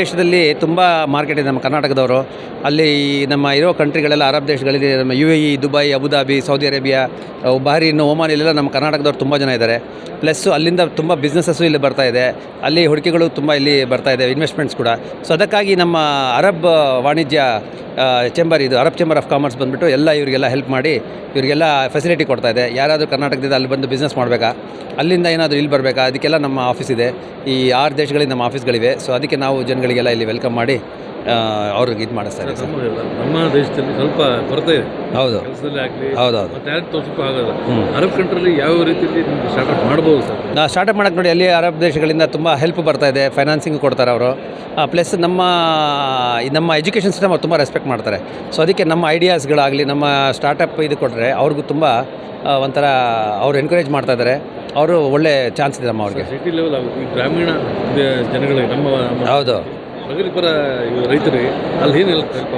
ದೇಶದಲ್ಲಿ ತುಂಬ ಮಾರ್ಕೆಟ್ ಇದೆ ನಮ್ಮ ಕರ್ನಾಟಕದವರು. ಅಲ್ಲಿ ನಮ್ಮ ಇರೋ ಕಂಟ್ರಿಗಳೆಲ್ಲ ಅರಬ್ ದೇಶಗಳಿದೆ. ನಮ್ಮ U A E Dubai Abu Dhabi Saudi Arabia Bahrain Oman ಇಲ್ಲೆಲ್ಲ ನಮ್ಮ ಕರ್ನಾಟಕದವ್ರು ತುಂಬ ಜನ ಇದ್ದಾರೆ. ಪ್ಲಸ್ಸು ಅಲ್ಲಿಂದ ತುಂಬ ಬಿಸ್ನೆಸ್ಸಸ್ಸು ಇಲ್ಲಿ ಬರ್ತಾ ಇದೆ. ಅಲ್ಲಿ ಹೂಡಿಕೆಗಳು ತುಂಬ ಇಲ್ಲಿ ಬರ್ತಾ ಇದೆ ಇನ್ವೆಸ್ಟ್ಮೆಂಟ್ಸ್ ಕೂಡ. ಸೊ ಅದಕ್ಕಾಗಿ ನಮ್ಮ ಅರಬ್ ವಾಣಿಜ್ಯ ಚೇಂಬರ್ ಇದು ಅರಬ್ ಚೇಂಬರ್ ಆಫ್ ಕಾಮರ್ಸ್ ಬಂದುಬಿಟ್ಟು ಎಲ್ಲ ಇವರಿಗೆಲ್ಲ ಹೆಲ್ಪ್ ಮಾಡಿ ಇವರಿಗೆಲ್ಲ ಫೆಸಿಲಿಟಿ ಕೊಡ್ತಾ ಇದೆ. ಯಾರಾದರೂ ಕರ್ನಾಟಕದಿಂದ ಅಲ್ಲಿ ಬಂದು ಬಿಸ್ನೆಸ್ ಮಾಡಬೇಕಾ? ಅಲ್ಲಿಂದ ಏನಾದರೂ ಇಲ್ಲಿ ಬರಬೇಕಾ? ಅದಕ್ಕೆಲ್ಲ ನಮ್ಮ ಆಫೀಸ್ ಇದೆ. ಈ ಆರು ದೇಶಗಳಿಗೆ ನಮ್ಮ ಆಫೀಸ್ಗಳಿವೆ ಸೊ ಅದಕ್ಕೆ ನಾವು ಜನಗಳಿಗೆಲ್ಲ ಇಲ್ಲಿ ವೆಲ್ಕಮ್ ಮಾಡಿ ಅವ್ರಿಗೆ ಇದು ಮಾಡಿಸ್ತಾರೆ ಸರ್. ನಮ್ಮ ದೇಶದಲ್ಲಿ ಸ್ವಲ್ಪ ಕೊರತೆ ಇದೆ. ಹೌದು. ಕೆಲಸದಲ್ಲಿ ಆಗಲಿ ಹೌದೌದು. ಟ್ಯಾಲೆಂಟ್ ತೋರ್ಸೋಕ್ಕೂ ಆಗೋದು ಅರಬ್ ಕಂಟ್ರಿಲಿ ಯಾವ ರೀತಿಯಲ್ಲಿ ಸ್ಟಾರ್ಟ್ಅಪ್ ಮಾಡ್ಬೋದು ಸರ್? ನಾವು ಸ್ಟಾರ್ಟಪ್ ಮಾಡಕ್ಕೆ ನೋಡಿ ಅಲ್ಲಿ ಅರಬ್ ದೇಶಗಳಿಂದ ತುಂಬ ಹೆಲ್ಪ್ ಬರ್ತಾ ಇದೆ ಫೈನಾನ್ಸಿಂಗ್ ಕೊಡ್ತಾರೆ ಅವರು. ಪ್ಲಸ್ ನಮ್ಮ ನಮ್ಮ ಎಜುಕೇಷನ್ ಸಿಸ್ಟಮ್ ಅವ್ರು ತುಂಬ ರೆಸ್ಪೆಕ್ಟ್ ಮಾಡ್ತಾರೆ. ಸೊ ಅದಕ್ಕೆ ನಮ್ಮ ಐಡಿಯಾಸ್ಗಳಾಗಲಿ ನಮ್ಮ ಸ್ಟಾರ್ಟಪ್ ಇದು ಕೊಟ್ಟರೆ ಅವ್ರಿಗೂ ತುಂಬ ಒಂಥರ ಅವ್ರು ಎನ್ಕರೇಜ್ ಮಾಡ್ತಾ ಇದ್ದಾರೆ. ಅವರು ಒಳ್ಳೆ ಚಾನ್ಸ್ ಇದೆ ನಮ್ಮ ಅವ್ರಿಗೆ. ಸಿಟಿ ಲೆವೆಲ್ ಆಗಿ ಗ್ರಾಮೀಣ ಜನಗಳಿಗೆ ನಮ್ಮ ಹೌದು. ರೈತರಿಗೆ ಅಲ್ಲಿ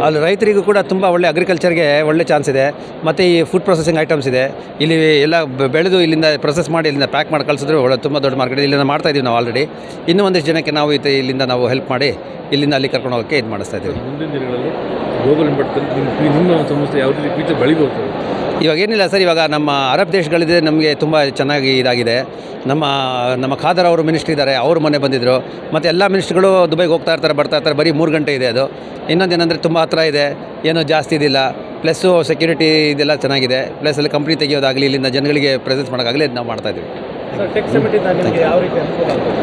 ಅಲ್ಲಿ ರೈತರಿಗೂ ಕೂಡ ತುಂಬ ಒಳ್ಳೆ ಅಗ್ರಿಕಲ್ಚರ್ಗೆ ಒಳ್ಳೆ ಚಾನ್ಸ್ ಇದೆ. ಮತ್ತು ಈ ಫುಡ್ ಪ್ರೊಸೆಸಿಂಗ್ ಐಟಮ್ಸ್ ಇದೆ. ಇಲ್ಲಿ ಎಲ್ಲ ಬೆಳೆದು ಇಲ್ಲಿಂದ ಪ್ರೊಸೆಸ್ ಮಾಡಿ ಇಲ್ಲಿಂದ ಪ್ಯಾಕ್ ಮಾಡಿ ಕಳಿಸಿದ್ರೆ ಒಳ್ಳೆ ತುಂಬ ದೊಡ್ಡ ಮಾರ್ಕೆಟ್ ಇಲ್ಲಿಂದ ಮಾಡ್ತಾ ಇದ್ದೀವಿ ನಾವು ಆಲ್ರೆಡಿ ಇನ್ನೂ ಒಂದಿಷ್ಟು ಜನಕ್ಕೆ ನಾವು ಇಲ್ಲಿಂದ ನಾವು ಹೆಲ್ಪ್ ಮಾಡಿ ಇಲ್ಲಿಂದ ಅಲ್ಲಿ ಕರ್ಕೊಂಡು ಹೋಗೋಕ್ಕೆ ಇದು ಮಾಡಿಸ್ತಾ ಇದ್ದೀವಿ ಮುಂದಿನ ದಿನಗಳಲ್ಲಿ ಗ್ಲೋಬಲ್ ಮಟ್ಟದಲ್ಲಿ ನಿಮ್ಮ ನಿಮ್ಮ ಸಂಸ್ಥೆ ಯಾವ ರೀತಿ ಬೆಳಿಬೋದು ಇವಾಗ ಏನಿಲ್ಲ ಸರ್, ಇವಾಗ ನಮ್ಮ ಅರಬ್ ದೇಶಗಳಿದೆ, ನಮಗೆ ತುಂಬ ಚೆನ್ನಾಗಿ ಇದಾಗಿದೆ. ನಮ್ಮ ನಮ್ಮ ಖಾದರ್ ಅವರು ಮಿನಿಸ್ಟ್ರಿ ಇದ್ದಾರೆ, ಅವರು ಮೊನ್ನೆ ಬಂದಿದ್ದರು ಮತ್ತು ಎಲ್ಲ ಮಿನಿಸ್ಟ್ರುಗಳು ದುಬೈಗೆ ಹೋಗ್ತಾ ಇರ್ತಾರೆ, ಬರ್ತಾ ಇರ್ತಾರೆ, ಬರೀ ಮೂರು ಗಂಟೆ ಇದೆ ಅದು. ಇನ್ನೊಂದು ಏನಂದರೆ ತುಂಬ ಹತ್ರ ಇದೆ, ಏನೂ ಜಾಸ್ತಿ ಇದಿಲ್ಲ. ಪ್ಲಸ್ಸು ಸೆಕ್ಯೂರಿಟಿ ಇದೆಲ್ಲ ಚೆನ್ನಾಗಿದೆ. ಪ್ಲಸ್ ಅಲ್ಲಿ ಕಂಪ್ನಿ ತೆಗಿಯೋದಾಗಲಿ, ಇಲ್ಲಿಂದ ಜನಗಳಿಗೆ ಪ್ರೆಸೆನ್ಸ್ ಮಾಡೋಕ್ಕಾಗಲಿ ಅದು ನಾವು ಮಾಡ್ತಾಯಿದ್ವಿ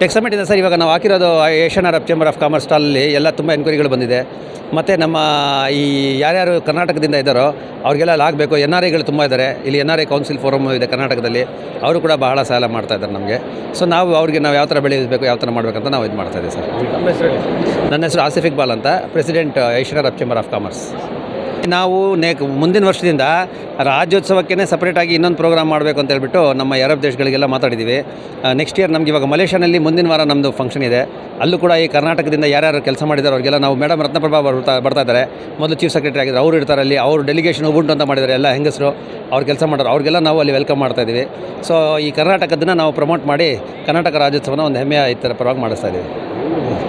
ಟೆಕ್ ಸಮಿಟ್ ಇದೆ ಸರ್ ಇವಾಗ ನಾವು ಹಾಕಿರೋದು Asian Arab chamber of commerce ಸ್ಟಾಲಲ್ಲಿ ಎಲ್ಲ ತುಂಬ ಎನ್ಕ್ವೈರಿಗಳು ಬಂದಿದೆ. ಮತ್ತು ನಮ್ಮ ಈ ಯಾರ್ಯಾರು ಕರ್ನಾಟಕದಿಂದ ಇದ್ದಾರೋ ಅವ್ರಿಗೆಲ್ಲ ಅಲ್ಲಿ ಆಗಬೇಕು. ಎನ್ ಆರ್ ಐಗಳು ತುಂಬ ಇದ್ದಾರೆ. ಇಲ್ಲಿ N R I council forum ಇದೆ ಕರ್ನಾಟಕದಲ್ಲಿ. ಅವರು ಕೂಡ ಬಹಳ ಸಹಾಯ ಮಾಡ್ತಾ ಇದ್ದಾರೆ ನಮಗೆ. ಸೊ ನಾವು ಅವ್ರಿಗೆ ನಾವು ಯಾವ ಥರ ಬೆಳೆಯಬೇಕು ಯಾವ ಥರ ಮಾಡಬೇಕಂತ ನಾವು ಇದು ಮಾಡ್ತಾ ಇದ್ದೀವಿ ಸರ್. ನನ್ನ ಹೆಸರು ಆಸಿಫ್ ಇಕ್ಬಾಲ್ ಅಂತ president Asian Arab chamber of commerce ನಾವು ನೇ ಮುಂದಿನ ವರ್ಷದಿಂದ ರಾಜ್ಯೋತ್ಸವಕ್ಕೇ ಸಪ್ರೇಟಾಗಿ ಇನ್ನೊಂದು ಪ್ರೋಗ್ರಾಮ್ ಮಾಡಬೇಕು ಅಂತ ಹೇಳ್ಬಿಟ್ಟು ನಮ್ಮ ಅರಬ್ ದೇಶಗಳಿಗೆಲ್ಲ ಮಾತಾಡಿದ್ದೀವಿ ನೆಕ್ಸ್ಟ್ ಇಯರ್ ನಮ್ಗೆ ಇವಾಗ ಮಲೇಷ್ಯಾನಲ್ಲಿ ಮುಂದಿನ ವಾರ ನಮ್ಮದು ಫಂಕ್ಷನ್ ಇದೆ. ಅಲ್ಲೂ ಕೂಡ ಈ ಕರ್ನಾಟಕದಿಂದ ಯಾರ್ಯಾರು ಕೆಲಸ ಮಾಡಿದ್ದಾರೆ ಅವ್ರಿಗೆಲ್ಲ ನಾವು ಮೇಡಮ್ ರತ್ನಪ್ರಭಾ ಬರ್ತಾ ಬರ್ತಾ ಇದ್ದಾರೆ. ಮೊದಲು ಚೀಫ್ ಸೆಕ್ರೆಟರಿ ಆಗಿದ್ದಾರೆ ಅವರು ಇರ್ತಾರೆ ಅಲ್ಲಿ, ಅವರು ಡೆಲಿಗೇಷನ್ ಉಬುಂಟು ಅಂತ ಮಾಡಿದ್ದಾರೆ ಎಲ್ಲ ಹೆಂಗಸರು. ಅವ್ರು ಕೆಲಸ ಮಾಡೋರು, ಅವ್ರಿಗೆಲ್ಲ ನಾವು ಅಲ್ಲಿ ವೆಲ್ಕಮ್ ಮಾಡ್ತಾ ಇದ್ದೀವಿ. ಸೊ ಈ ಕರ್ನಾಟಕದನ್ನ ನಾವು ಪ್ರಮೋಟ್ ಮಾಡಿ ಕರ್ನಾಟಕ ರಾಜ್ಯೋತ್ಸವನ ಒಂದು ಹೆಮ್ಮೆಯ ಈ ಥರ ಪರವಾಗಿ ಮಾಡಿಸ್ತಾ ಇದ್ದೀವಿ.